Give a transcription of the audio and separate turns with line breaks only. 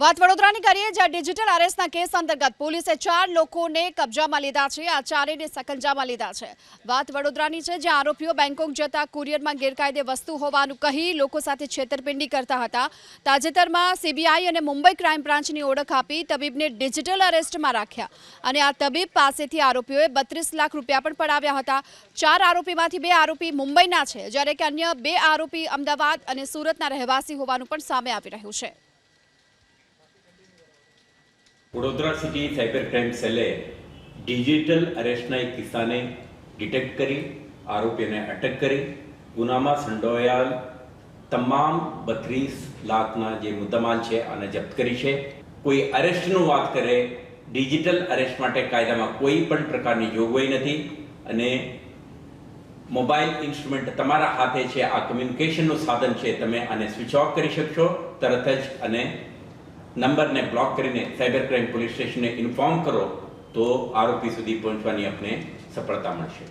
વાત વડોદરાની કરીએ, જ્યાં ડિજિટલ અરેસ્ટના કેસ અંતર્ગત પોલીસે ચાર લોકોને કબજામાં લીધા છે, આ ચારેયને સકંજામાં લીધા છે. વાત વડોદરાની છે, જ્યાં આરોપીઓ બેંકોક જતા કુરિયરમાં ગેરકાયદે વસ્તુ હોવાનું કહી લોકો સાથે છેતરપિંડી કરતા હતા. તાજેતરમાં સીબીઆઈ અને મુંબઈ ક્રાઇમ બ્રાન્ચની ઓળખ આપી તબીબને ડિજિટલ અરેસ્ટમાં રાખ્યા. અને આ તબીબ પાસેથી આરોપીઓએ બત્રીસ લાખ રૂપિયા પણ પડાવ્યા હતા. ચાર આરોપીમાંથી બે આરોપી મુંબઈના છે, જ્યારે કે અન્ય બે આરોપી અમદાવાદ અને સુરતના રહેવાસી હોવાનું પણ સામે આવી રહ્યું છે.
વડોદરા સિટી સાયબર ક્રાઇમ સેલે ડિજિટલ અરેસ્ટના એક કિસ્સાને ડિટેક્ટ કરી આરોપીને અટક કરી. ગુનામાં સંડોવાયેલ તમામ બત્રીસ લાખના જે મુદ્દામાલ છે, આને જપ્ત કરી છે. કોઈ અરેસ્ટનું વાત કરે, ડિજિટલ અરેસ્ટ માટે કાયદામાં કોઈ પણ પ્રકારની જોગવાઈ નથી અને મોબાઈલ ઇન્સ્ટ્રુમેન્ટ તમારા હાથે છે, આ કમ્યુનિકેશનનું સાધન છે, તમે આને સ્વિચ ઓફ કરી શકશો, તરત જ અને નંબરને બ્લોક કરીને સાયબર ક્રાઇમ પોલીસ સ્ટેશનને ઇન્ફોર્મ કરો તો આરોપી સુધી પહોંચવાની આપને સફળતા મળશે.